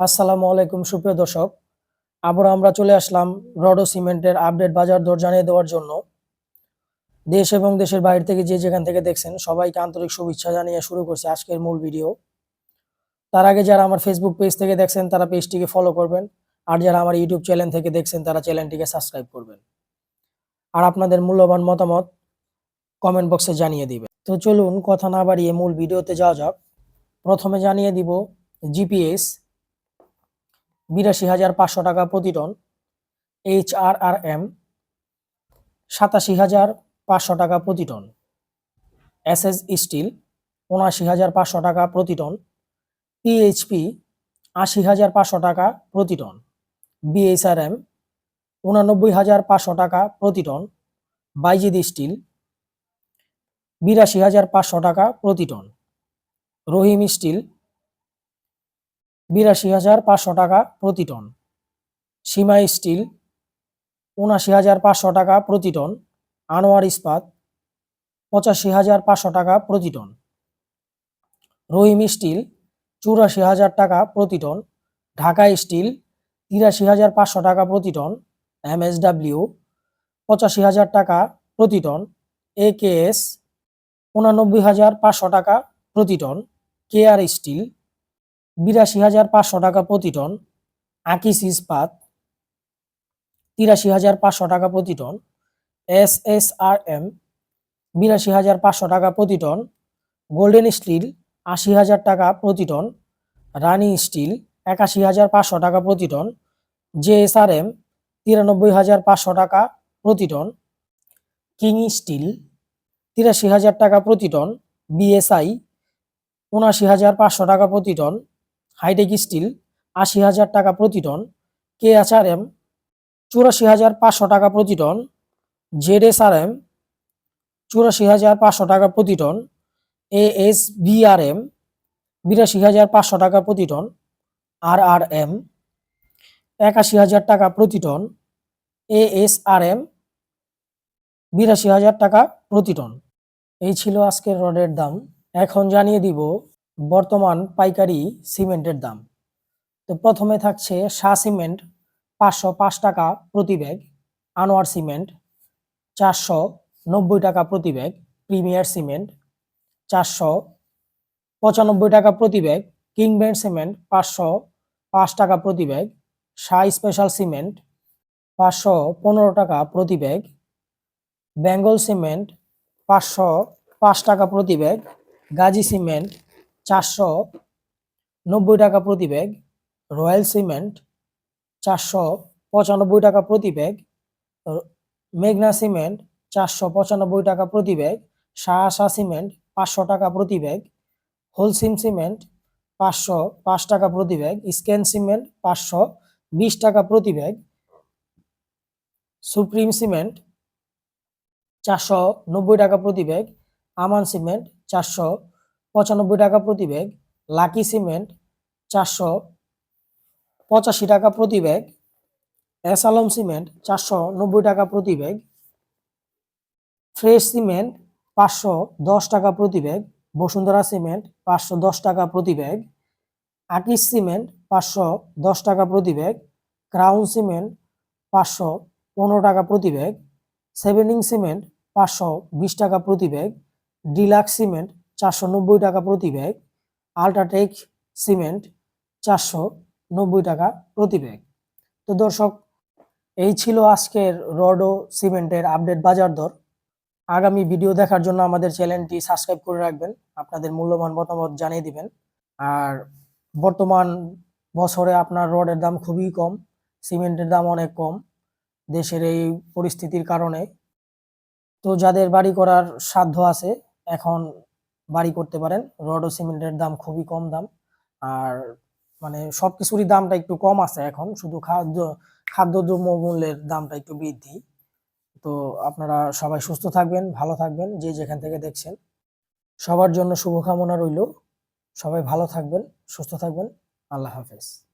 আসসালামু আলাইকুম, সুপ্রিয় দর্শক। আবার আমরা চলে আসলাম রডো সিমেন্টের আপডেট বাজার দর জানিয়ে দেওয়ার জন্য। দেশ এবং দেশের বাইরে থেকে যে যেখান থেকে দেখছেন, সবাইকে আন্তরিক শুভেচ্ছা জানিয়ে শুরু করছি আজকের মূল ভিডিও। তার আগে যারা আমার ফেসবুক পেজ থেকে দেখছেন, তারা পেজটিকে ফলো করবেন। আর যারা আমার ইউটিউব চ্যানেল থেকে দেখছেন, তারা চ্যানেলটিকে সাবস্ক্রাইব করবেন। আর আপনাদের মূল্যবান মতামত কমেন্ট বক্সে জানিয়ে দিবেন। তো চলুন, কথা না বাড়িয়ে মূল ভিডিওতে যাওয়া যাক। প্রথমে জানিয়ে দিব জিপিএস বিরাশি হাজার পাঁচশো টাকা প্রতি ton. H R R M, সাতাশি হাজার পাঁচশো টাকা প্রতি টন। এস এস স্টিল, উনআশি হাজার পাঁচশো টাকা প্রতি টন। পিএইচপি আশি হাজার পাঁচশো টাকা প্রতি টন। বিএসআরএম উনানব্বই হাজার পাঁচশো টাকা প্রতি টন। বাইজিদ স্টিল, বিরাশি হাজার পাঁচশো টাকা প্রতি টন। রহিম স্টিল বিরাশি হাজার পাঁচশো টাকা প্রতি টন। সীমা স্টিল উনাশি হাজার পাঁচশো টাকা প্রতি টন। আনোয়ার ইস্পাত, পঁচাশি হাজার পাঁচশো টাকা প্রতি টন। রহিম স্টিল, চুরাশি হাজার টাকা প্রতি টন। ঢাকা স্টিল, তিরাশি হাজার পাঁচশো টাকা প্রতি টন। এমএসডাব্লিউ, পঁচাশি হাজার টাকা প্রতি টন। এ কে এস, উনানব্বই হাজার পাঁচশো টাকা প্রতি টন। কেআর স্টিল বিরাশি হাজার পাঁচশো টাকা প্রতি টন আকিস ইস্পাত তিরাশি হাজার পাঁচশো টাকা প্রতি ton, S S R M, বিরাশি হাজার পাঁচশো টাকা প্রতি টন, গোল্ডেন স্টিল, আশি হাজার টাকা প্রতি টন, রানি স্টিল, একাশি হাজার পাঁচশো টাকা প্রতি টন জেএসআরএম তিরানব্বই হাজার পাঁচশো টাকা প্রতি টন, কিং স্টিল, তিরাশি হাজার টাকা প্রতি টন বিএসআই উনআশি হাজার পাঁচশো টাকা প্রতি টন হাইটেক স্টিল, আশি হাজার টাকা প্রতি টন। কে আর এম চুরাশি হাজার পাঁচশো টাকা প্রতি ton. Z S R M চুরাশি হাজার পাঁচশো টাকা প্রতি ton. A S B R M বিরাশি হাজার পাঁচশো টাকা প্রতি টন। আর আর এম একাশি হাজার টাকা প্রতি ton. A S R M বিরাশি হাজার টাকা প্রতি টন। এই ছিল আজকের রডের দাম। এখন জানিয়ে দিব বর্তমান পাইকারি সিমেন্টের দাম। তো প্রথমে থাকছে শাহ সিমেন্ট, পাঁচশো পাঁচ টাকা প্রতি ব্যাগ। আনোয়ার সিমেন্ট, চারশো নব্বই টাকা প্রতি ব্যাগ। প্রিমিয়ার সিমেন্ট, চারশো পঁচানব্বই টাকা প্রতি ব্যাগ। কিং ব্র্যান্ড সিমেন্ট, পাঁচশো পাঁচ টাকা প্রতি ব্যাগ। শাহ স্পেশাল সিমেন্ট, পাঁচশো পনেরো টাকা প্রতি ব্যাগ। বেঙ্গল সিমেন্ট, পাঁচশো পাঁচ টাকা প্রতি ব্যাগ। গাজী সিমেন্ট চারশো নব্বই টাকা প্রতি ব্যাগ, রয়্যাল সিমেন্ট চারশো পঁচানব্বই টাকা প্রতি ব্যাগ মেঘনা সিমেন্ট চারশো পঁচানব্বই টাকা প্রতি ব্যাগ শাহ সিমেন্ট পাঁচশো টাকা প্রতি ব্যাগ, হোলসিম সিমেন্ট পাঁচশো পাঁচ টাকা প্রতি ব্যাগ স্ক্যান সিমেন্ট পাঁচশো বিশ টাকা প্রতি ব্যাগ, সুপ্রিম সিমেন্ট চারশো নব্বই টাকা প্রতি ব্যাগ, আমান সিমেন্ট চারশো পঁচানব্বই টাকা প্রতি ব্যাগ লাকি সিমেন্ট চারশো পঁচাশি টাকা প্রতি ব্যাগ এস আলম সিমেন্ট চারশো নব্বই টাকা প্রতি ব্যাগ ফ্রেশ সিমেন্ট পাঁচশো দশ টাকা প্রতি ব্যাগ বসুন্ধরা সিমেন্ট পাঁচশো দশ টাকা প্রতি ব্যাগ আকিস সিমেন্ট পাঁচশো দশ টাকা প্রতি ব্যাগ ক্রাউন সিমেন্ট পাঁচশো পনেরো টাকা প্রতি ব্যাগ সেভেনিং সিমেন্ট পাঁচশো বিশ টাকা প্রতি ব্যাগ ডিলাক্স সিমেন্ট চারশো নব্বই টাকা প্রতি ব্যাগ আল্ট্রাটেক সিমেন্ট চারশো নব্বই টাকা প্রতি ব্যাগ। তো দর্শক, এই ছিল আজকের রডো সিমেন্টের আপডেট বাজার দর। আগামী ভিডিও দেখার জন্য আমাদের চ্যানেলটি সাবস্ক্রাইব করে রাখবেন, আপনাদের মূল্যবান মতামত জানিয়ে দিবেন। আর বর্তমান বছরে আপনার রডের দাম খুবই কম, সিমেন্টের দাম অনেক কম দেশের এই পরিস্থিতির কারণে। তো যাদের বাড়ি করার সাধ্য আছে, এখন বাড়ি করতে পারেন। রড ও সিমেন্টের দাম খুবই কম দাম। আর মানে সব কিছুরই দামটা একটু কম আছে এখন। শুধু খাদ্য, খাদ্যদ্রব্য মূল্যের দামটা একটু বৃদ্ধি। তো আপনারা সবাই সুস্থ থাকবেন, ভালো থাকবেন, যে যেখান থেকে দেখছেন। সবার জন্য শুভকামনা রইল। সবাই ভালো থাকবেন, সুস্থ থাকবেন। আল্লাহ হাফেজ।